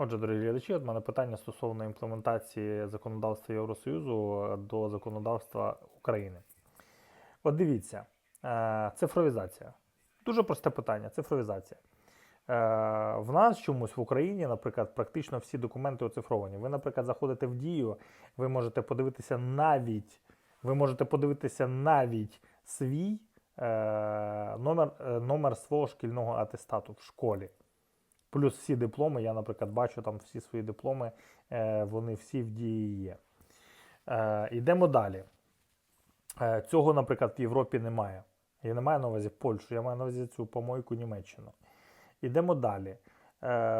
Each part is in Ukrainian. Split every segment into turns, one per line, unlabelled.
Отже, дорогі глядачі, от мене питання стосовно імплементації законодавства Євросоюзу до законодавства України. От дивіться, е, цифровізація. Дуже просте питання: цифровізація. Е, В нас чомусь в Україні, наприклад, практично всі документи оцифровані. Ви, наприклад, заходите в дію, ви можете подивитися навіть, ви можете подивитися навіть свій е, номер, номер свого шкільного атестату в школі. Плюс всі дипломи, я, наприклад, бачу там всі свої дипломи, е, вони всі в дії є. Е, Йдемо далі. Е, Цього, наприклад, в Європі немає. Я не маю на увазі Польщу, я маю на увазі цю помойку Німеччину. Йдемо далі.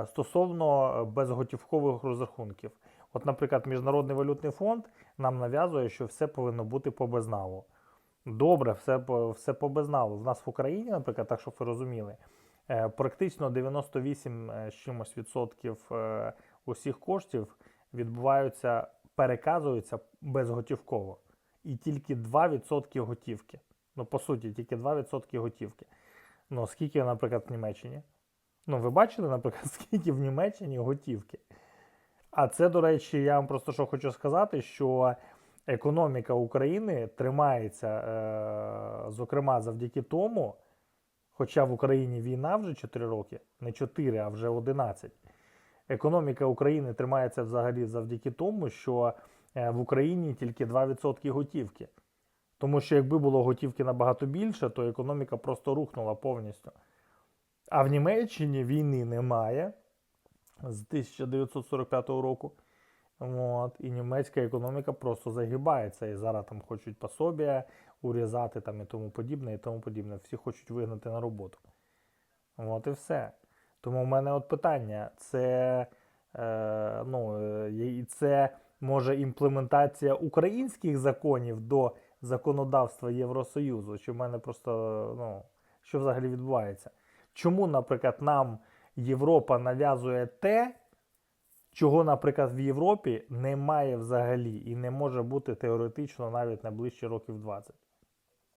Стосовно безготівкових розрахунків. От, наприклад, Міжнародний валютний фонд нам нав'язує, що все повинно бути по безналу. Добре, все, все по безналу. В нас в Україні, наприклад, так щоб ви розуміли, практично 98 з чимось відсотків е, усіх коштів відбуваються, переказуються безготівково. І тільки 2% готівки. Ну, по суті, тільки 2% готівки. Ну, скільки, наприклад, в Німеччині? Ну, ви бачили, наприклад, скільки в Німеччині готівки? А це, до речі, я вам просто що хочу сказати, що економіка України тримається, е, зокрема, завдяки тому, хоча в Україні війна вже 4 роки, не 4, а вже 11. Економіка України тримається взагалі завдяки тому, що е, в Україні тільки 2% готівки. Тому що якби було готівки набагато більше, то економіка просто рухнула повністю. А в Німеччині війни немає з 1945 року. От, і німецька економіка просто загибається. І зараз там хочуть пособія урізати там, і тому подібне, і тому подібне. Всі хочуть вигнати на роботу. От і все. Тому в мене от питання: це, е, ну, е, це може імплементація українських законів до законодавства Євросоюзу? Чи в мене просто ну, що взагалі відбувається? Чому, наприклад, нам Європа нав'язує те, чого, наприклад, в Європі немає взагалі і не може бути теоретично навіть на ближчі років 20?